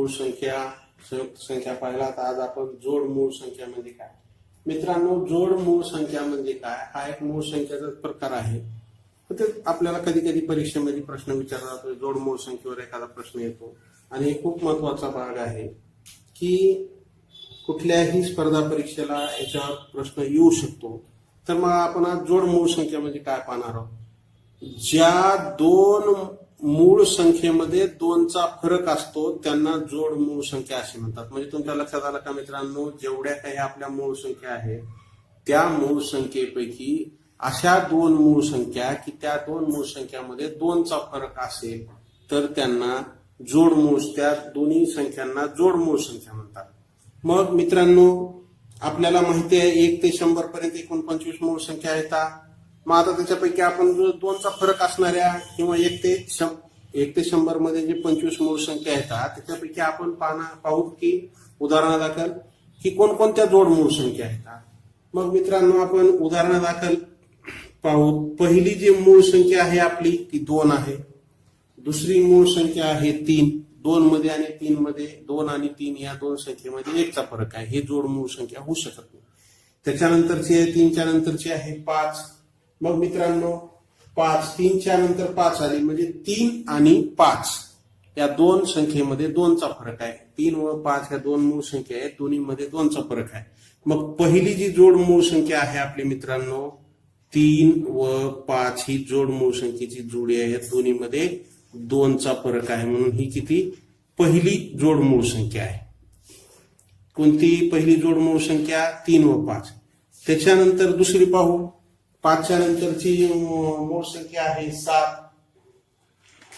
मूळ संख्या संयुक्त संख्या पाहिला तर आज आपण जोड मूळ संख्या म्हणजे काय? मित्रांनो जोड मूळ संख्या म्हणजे काय? हा एक मूळ संख्याचा प्रकार आहे. ते आपल्याला कधी कधी परीक्षेमध्ये प्रश्न विचारला जातो जोड मूळ संख्येवर एखादा प्रश्न येतो. आणि हे खूप महत्त्वाचा भाग आहे की कुठल्याही स्पर्धा परीक्षेला याच्यावर प्रश्न येऊ शकतो. तर मग आपण आज जोड मूळ संख्या म्हणजे काय पाहणार आहोत? ज्या दोन मूळ संख्येमध्ये दोनचा फरक असतो त्यांना जोड मूळ संख्या असे म्हणतात. म्हणजे तुमच्या लक्षात आलं का मित्रांनो जेवढ्या काही आपल्या मूळ संख्या आहेत त्या मूळ संख्येपैकी अशा दोन मूळ संख्या की त्या दोन मूळ संख्यामध्ये दोनचा फरक असेल तर त्यांना जोड मूळ त्या दोन्ही संख्यांना जोड मूळ संख्या म्हणतात. मग मित्रांनो आपल्याला माहिती आहे एक ते शंभर पर्यंत एकोणपंचवीस मूळ संख्या आहेत मग आता त्याच्यापैकी आपण जो दोनचा फरक असणाऱ्या किंवा एक ते शं- एक ते शंभरमध्ये जे पंचवीस मूळ संख्या आहेत त्याच्यापैकी आपण पाहणार पाहू की उदाहरणादाखल की कोणकोणत्या जोड मूळ संख्या आहेत मग मित्रांनो आपण उदाहरणादाखल पाहू. पहिली जी मूळ संख्या आहे आपली ती दोन आहे. दुसरी मूळ संख्या आहे तीन. दोन मध्ये आणि तीन मध्ये दोन आणि तीन या दोन संख्येमध्ये एकचा फरक आहे. हे जोड मूळ संख्या होऊ शकत नाही. त्याच्यानंतरची आहे तीनच्या नंतरची आहे पाच. मग मित्रांनो पाच तीनच्या नंतर पाच आली म्हणजे तीन आणि पाच. या दोन संख्येमध्ये दोनचा फरक आहे. तीन व पाच ह्या दोन मूळ संख्या आहेत. दोन्हीमध्ये दोनचा फरक आहे. मग पहिली जी जोड मूळ संख्या आहे आपली मित्रांनो तीन व पाच ही जोड मूळ संख्येची जोडी आहे. दोन्हीमध्ये दोनचा फरक आहे. म्हणून ही किती? पहिली जोड मूळ संख्या आहे. कोणती पहिली जोड मूळ संख्या? तीन व पाच. त्याच्यानंतर दुसरी पाहू. पाचच्या नंतरची मूळ संख्या आहे सात.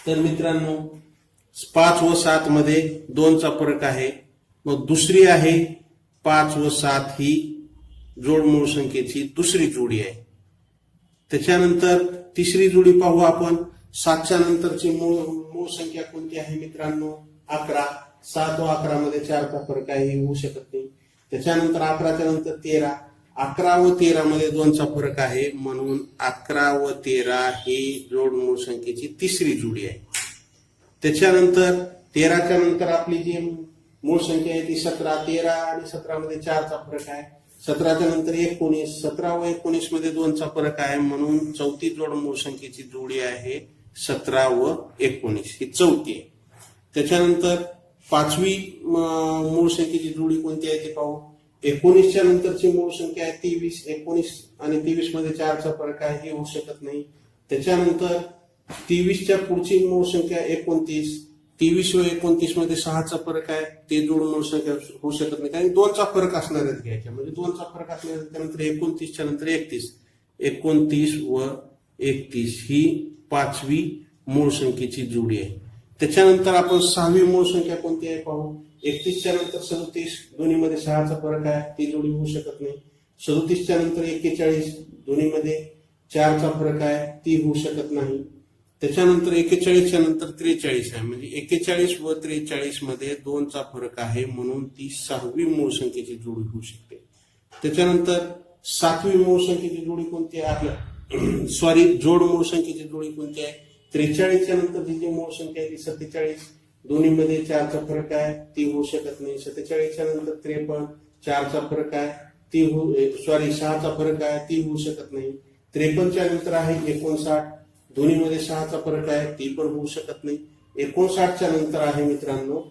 तर मित्रांनो पाच व सात मध्ये दोनचा फरक आहे. मग दुसरी आहे पाच व सात ही जोड मूळ संख्येची दुसरी जोडी आहे. त्याच्यानंतर तिसरी जोडी पाहू आपण. सातच्या नंतरची मूळ मूळ संख्या कोणती आहे मित्रांनो? अकरा. सात व अकरा मध्ये चारचा फरक आहे हे होऊ शकत नाही. त्याच्यानंतर अकराच्या नंतर तेरा. अकरा व तेरा मध्ये दोनचा फरक आहे. म्हणून अकरा व तेरा ही जोड मूळ संख्येची तिसरी जोडी आहे. त्याच्यानंतर तेराच्या नंतर आपली जी मूळ संख्या आहे ती सतरा तेरा आणि सतरामध्ये चारचा फरक आहे. सतराच्या नंतर एकोणीस सतरा व एकोणीसमध्ये दोनचा फरक आहे. म्हणून चौथी जोड मूळ संख्येची जोडी आहे सतरा व एकोणीस. ही चौथी आहे. त्याच्यानंतर पाचवी मूळ संख्येची जोडी कोणती आहे ते पाहू. एकोणीसच्या नंतरची मूळ संख्या आहे तेवीस. एकोणीस आणि तेवीसमध्ये चारचा फरक आहे हे होऊ शकत नाही. त्याच्यानंतर तेवीसच्या पुढची मूळ संख्या एकोणतीस. तेवीस व एकोणतीसमध्ये सहाचा फरक आहे ते जोडून मूळ संख्या होऊ शकत नाही. कारण दोनचा फरक असणार आहेत घ्यायच्या. म्हणजे दोनचा फरक असणार त्यानंतर एकोणतीसच्या नंतर एकतीस. एकोणतीस व एकतीस ही पाचवी मूळ संख्येची जोडी आहे. त्याच्यानंतर आपण सहावी मूळ संख्या कोणती आहे पाहू. एकतीसच्या नंतर सदतीस दोन्हीमध्ये सहाचा फरक आहे. ती जोडी होऊ शकत नाही. सदतीसच्या नंतर एक्केचाळीस दोन्हीमध्ये चारचा फरक आहे. ती होऊ शकत नाही. त्याच्यानंतर एक्केचाळीसच्या नंतर त्रेचाळीस आहे. म्हणजे एक्केचाळीस व त्रेचाळीसमध्ये दोनचा फरक आहे म्हणून ती सहावी मूळ संख्येची जोडी होऊ शकते. त्याच्यानंतर सातवी मूळ संख्येची जोडी कोणती आहे? आपल्या सॉरी जोड मूळ संख्येची जोडी कोणती आहे? त्रेचाळीसच्या नंतर जी मूळ संख्या आहे ती सत्तेचाळीस. दोन्हीमध्ये चारचा फरक आहे ती होऊ शकत नाही. सत्तेचाळीसच्या नंतर त्रेपन्न चारचा फरक आहे ती होऊ सॉरी सहाचा फरक आहे ती होऊ शकत नाही. त्रेपन्नच्या नंतर आहे एकोणसाठ. दोन्हीमध्ये सहाचा फरक आहे ती पण होऊ शकत नाही. एकोणसाठच्या नंतर आहे मित्रांनो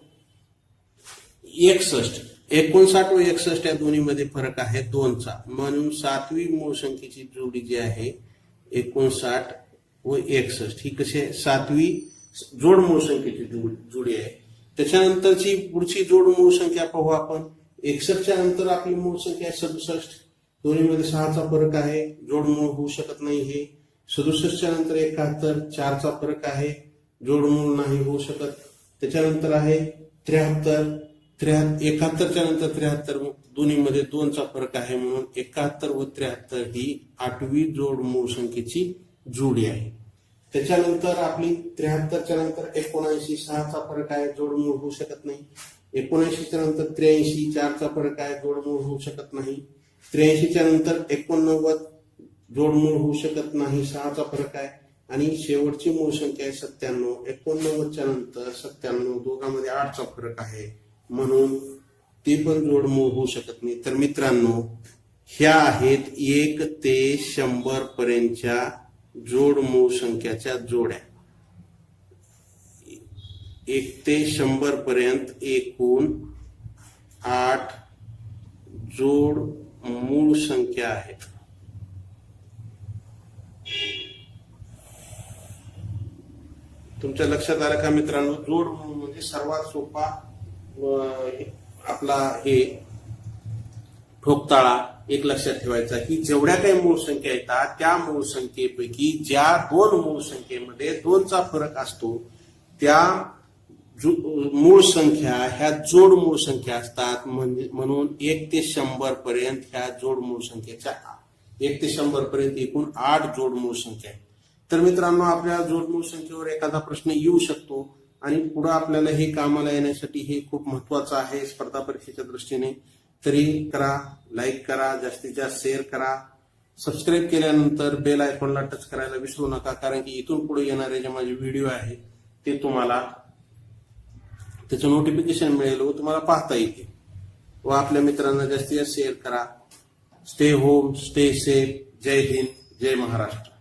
एकसष्ट. एकोणसाठ व एकसष्ट या दोन्हीमध्ये फरक आहे दोनचा. म्हणून सातवी मूळ संख्येची जोडी जी आहे एकोणसाठ व एकसष्ट. ही कशी आहे? सातवी जोडमूळ संख्येची जोडी आहे. त्याच्यानंतरची पुढची जोडमूळ संख्या पाहू आपण. एकसष्टच्या नंतर आपली मूळ संख्या आहे सदुसष्ट. दोन्हीमध्ये सहाचा फरक आहे. जोडमूळ होऊ शकत नाही हे. सदुसष्टच्या नंतर एकाहत्तर चारचा फरक आहे. जोडमूळ नाही होऊ शकत. त्याच्यानंतर आहे त्र्याहत्तर. त्र्याहत्तर एकाहत्तरच्या नंतर त्र्याहत्तर दोन्हीमध्ये दोनचा फरक आहे म्हणून एकाहत्तर व त्र्याहत्तर ही आठवी जोडमूळ संख्येची जोडी आहे. त्याच्यानंतर आपली त्र्याहत्तरच्या नंतर एकोणऐंशी सहाचा फरक आहे जोडमूळ होऊ शकत नाही. एकोणऐंशीच्या नंतर त्र्याऐंशी चारचा फरक आहे जोडमूळ होऊ शकत नाही. त्र्याऐंशीच्या नंतर एकोणनव्वद जोडमूळ होऊ शकत नाही सहाचा फरक आहे. आणि शेवटची मूळ संख्या आहे सत्त्याण्णव. एकोणनव्वदच्या नंतर सत्त्याण्णव दोघांमध्ये आठचा फरक आहे. म्हणून ते पण जोडमूळ होऊ शकत नाही. तर मित्रांनो ह्या आहेत एक ते शंभर पर्यंतच्या जोड मूळ संख्याच्या जोड्या. एक ते शंभर पर्यंत एकूण आठ जोड मूळ संख्या आहेत. तुमच्या लक्षात आलं का मित्रांनो? जोड मूळ म्हणजे सर्वात सोपा आपला हे ठोकताळा एक लक्षात ठेवायचा की जेवढ्या काही मूळ संख्या येतात त्या मूळ संख्येपैकी ज्या दोन मूळ संख्येमध्ये दोनचा फरक असतो त्या मूळ संख्या ह्या जोड मूळ संख्या असतात म्हणून एक ते शंभर पर्यंत ह्या जोड मूळ संख्येच्या एक ते शंभर पर्यंत एकूण आठ जोड मूळ संख्या आहेत. तर मित्रांनो आपल्या जोड मूळ संख्येवर एखादा प्रश्न येऊ शकतो आणि पुढे आपल्याला हे कामाला येण्यासाठी हे खूप महत्वाचं आहे स्पर्धा परीक्षेच्या दृष्टीने. तरी करा लाईक करा जास्तीत जास्त शेअर करा. सबस्क्राईब केल्यानंतर बेल आयकॉनला टच करायला विसरू नका कारण की इथून पुढे येणारे जे माझे व्हिडिओ आहे ते तुम्हाला त्याचं नोटिफिकेशन मिळेल व तुम्हाला पाहता येते व आपल्या मित्रांना जास्तीत जास्त शेअर करा. Stay home stay safe Jai Hind Jai Maharashtra.